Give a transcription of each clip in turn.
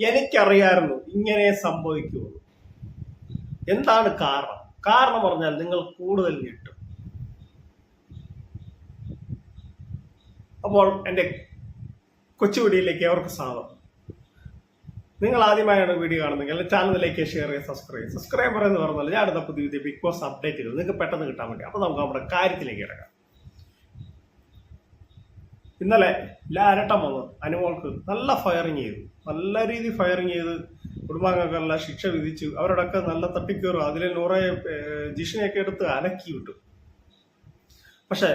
എനിക്കറിയായിരുന്നു ഇങ്ങനെ സംഭവിക്കുള്ളൂ എന്താണ് കാരണം? കാരണം പറഞ്ഞാൽ നിങ്ങൾ കൂടുതൽ ഞെട്ടും. അപ്പോൾ എന്റെ കൊച്ചു വീഡിയോയിലേക്ക് അവർക്ക് സ്വാഗതം. നിങ്ങൾ ആദ്യമായാണ് വീഡിയോ കാണുന്നെങ്കിൽ ചാനലിലേക്ക് ഷെയർ ചെയ്യുക സബ്സ്ക്രൈബ് സബ്സ്ക്രൈബർ എന്ന് പറഞ്ഞാൽ ഞാൻ അടുത്ത പുതിയ പുതിയ ബിഗ് ബോസ് അപ്ഡേറ്റുകൾ നിങ്ങൾക്ക് പെട്ടെന്ന് കിട്ടാൻ വേണ്ടി. അപ്പോൾ നമുക്ക് നമ്മുടെ കാര്യത്തിലേക്ക് കിടക്കാം ഇന്നലെ ലാരട്ടം വന്നു അനുമോൾക്ക് നല്ല ഫയറിങ് ചെയ്തു. നല്ല രീതി ഫയറിങ് ചെയ്ത് കുടുംബാംഗങ്ങളെല്ലാം ശിക്ഷ വിധിച്ചു. അവരോടൊക്കെ നല്ല തട്ടിക്കേറും. അതിലെ നൂറെ ജിഷിനെയൊക്കെ എടുത്ത് അലക്കി വിട്ടു. പക്ഷെ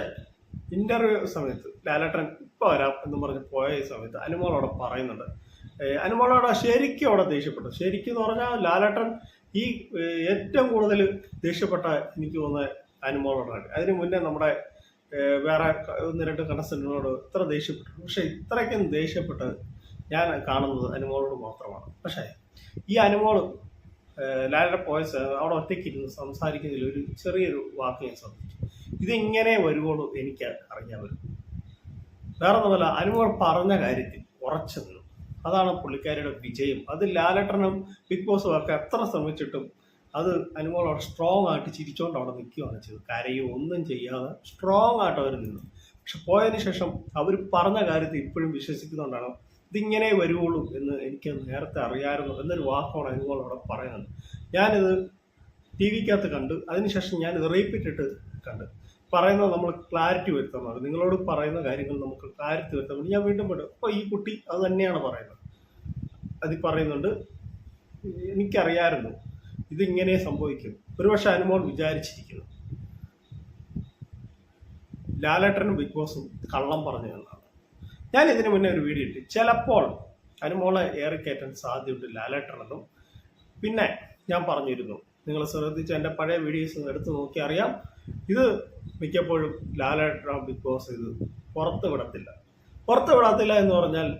ഇന്റർവ്യൂ സമയത്ത് ലാലേട്ടൻ ഇപ്പൊ വരാം എന്ന് പറഞ്ഞ് പോയ സമയത്ത് അനുമോൾ പറയുന്നുണ്ട്. അനുമോളോട് ശരിക്കും അവിടെ ദേഷ്യപ്പെട്ടു. ശരിക്കും എന്ന് പറഞ്ഞാൽ ലാലേട്ടൻ ഈ ഏറ്റവും കൂടുതൽ ദേഷ്യപ്പെട്ട എനിക്ക് തോന്നുന്ന അനുമോളോടാണ് അതിനു മുന്നേ നമ്മുടെ വേറെ ഒന്ന് രണ്ട് കണ്ടസ്റ്റന്റിനോട് ഇത്ര ദേഷ്യപ്പെട്ടു. പക്ഷേ ഇത്രയ്ക്കും ദേഷ്യപ്പെട്ടത് ഞാൻ കാണുന്നത് അനുമോളോട് മാത്രമാണ്. പക്ഷേ ഈ അനുമോൾ ലാലയുടെ പോയസ് അവിടെ ഒറ്റയ്ക്ക് ഇരുന്ന് സംസാരിക്കുന്നതിൽ ഒരു ചെറിയൊരു വാക്ക് ഞാൻ ശ്രദ്ധിച്ചു. ഇതിങ്ങനെ വരുവോളൂ എനിക്ക് അറിയാൻ വരും വേറെ ഒന്നുമല്ല അനുമോൾ പറഞ്ഞ കാര്യത്തിൽ ഉറച്ചു നിന്നു. അതാണ് പുള്ളിക്കാരിയുടെ വിജയം. അത് ലാലട്ടനും ബിഗ് ബോസും ഒക്കെ എത്ര ശ്രമിച്ചിട്ടും അത് അനുമോൾ അവിടെ സ്ട്രോങ് ആയിട്ട് ചിരിച്ചുകൊണ്ട് അവിടെ നിൽക്കുകയാണ് ചെയ്തത്. കരയോ ഒന്നും ചെയ്യാതെ സ്ട്രോങ് ആയിട്ട് അവർ നിന്നു. പക്ഷെ പോയതിന് ശേഷം അവർ പറഞ്ഞ കാര്യത്തിൽ ഇപ്പോഴും വിശ്വസിക്കുന്നുണ്ടാണ് ഇതിങ്ങനെ വരുവുള്ളൂ എന്ന് എനിക്ക് നേരത്തെ അറിയാമായിരുന്നു എന്നൊരു വാക്കാണ് അനുമോൾ അവിടെ പറയുന്നത്. ഞാനിത് ടി വിക്കകത്ത് കണ്ട് അതിനുശേഷം ഞാൻ ഇത് റീപ്പിറ്റിട്ട് കണ്ട്. പറയുന്നത് നമ്മൾ ക്ലാരിറ്റി വരുത്തുന്നത് നിങ്ങളോട് പറയുന്ന കാര്യങ്ങൾ നമുക്ക് ക്ലാരിറ്റി വരുത്താൻ വേണ്ടി ഞാൻ വീണ്ടും പറയും അപ്പോൾ ഈ കുട്ടി അത് തന്നെയാണ് പറയുന്നത്. അതിൽ പറയുന്നുണ്ട് എനിക്കറിയാമായിരുന്നു ഇതിങ്ങനെ സംഭവിക്കും. ഒരുപക്ഷെ അനുമോൾ വിചാരിച്ചിരിക്കുന്നു. ലാലേട്ടനും ബിഗ് ബോസും കള്ളം പറഞ്ഞു എന്നാണ്. ഞാൻ ഇതിന് മുന്നേ ഒരു വീഡിയോ ഇട്ട്. ചിലപ്പോൾ അനുമോളെ ഏറിക്കയറ്റാൻ സാധ്യതയുണ്ട് ലാലേട്ടനെന്നും പിന്നെ ഞാൻ പറഞ്ഞിരുന്നു. നിങ്ങൾ ശ്രദ്ധിച്ച എന്റെ പഴയ വീഡിയോസ് എടുത്തു നോക്കി അറിയാം. ഇത് മിക്കപ്പോഴും ലാലേട്ടൻ ബിഗ് ബോസ് ഇത് പുറത്ത് വിടത്തില്ല. പുറത്ത് വിടത്തില്ല എന്ന് പറഞ്ഞാൽ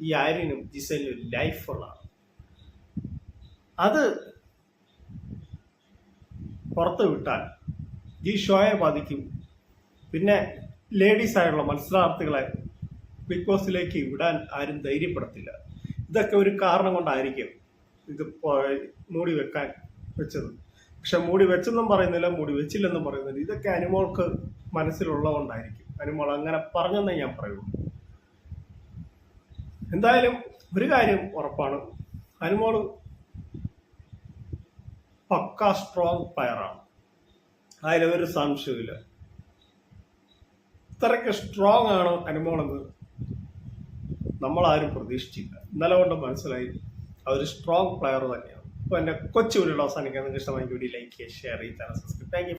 ഈ ആര്യനും ജിസലിനും ലൈഫുള്ളതാണ് അത് പുറത്ത് വിട്ടാൽ ഈ ഷോയെ ബാധിക്കും. പിന്നെ ലേഡീസായുള്ള മത്സരാർത്ഥികളെ ബിഗ് ബോസിലേക്ക് വിടാൻ ആരും ധൈര്യപ്പെടത്തില്ല. ഇതൊക്കെ ഒരു കാരണം കൊണ്ടായിരിക്കും ഇത് മൂടി വെക്കാൻ വെച്ചത്. പക്ഷെ മൂടി വെച്ചെന്നും പറയുന്നില്ല മൂടി വെച്ചില്ലെന്നും പറയുന്നില്ല. ഇതൊക്കെ അനുമോൾക്ക് മനസ്സിലുള്ളതുകൊണ്ടായിരിക്കും. അനുമോൾ അങ്ങനെ പറഞ്ഞെന്നേ ഞാൻ പറയുള്ളൂ. എന്തായാലും ഒരു കാര്യം ഉറപ്പാണ്. അനുമോൾ പക്ക സ്ട്രോങ് പയറാണ്. അതിലൊരു സംശയമില്ല ഇത്രയ്ക്ക് സ്ട്രോങ് ആണ് അനുമോളെന്ന് ആരും പ്രതീക്ഷിച്ചില്ല. ഇന്നലെ കൊണ്ട് മനസ്സിലായി അതൊരു സ്ട്രോങ് പ്ലെയർ തന്നെയാണ്. അപ്പോൾ എന്റെ കൊച്ചു വീഡിയോ അവസാനിക്കാൻ നിങ്ങൾക്ക് ഇഷ്ടമായി വീഡിയോ ലൈക്ക് ചെയ്യുക ഷെയർ ചെയ്യുക സബ്സ്ക്രൈബ് താങ്ക്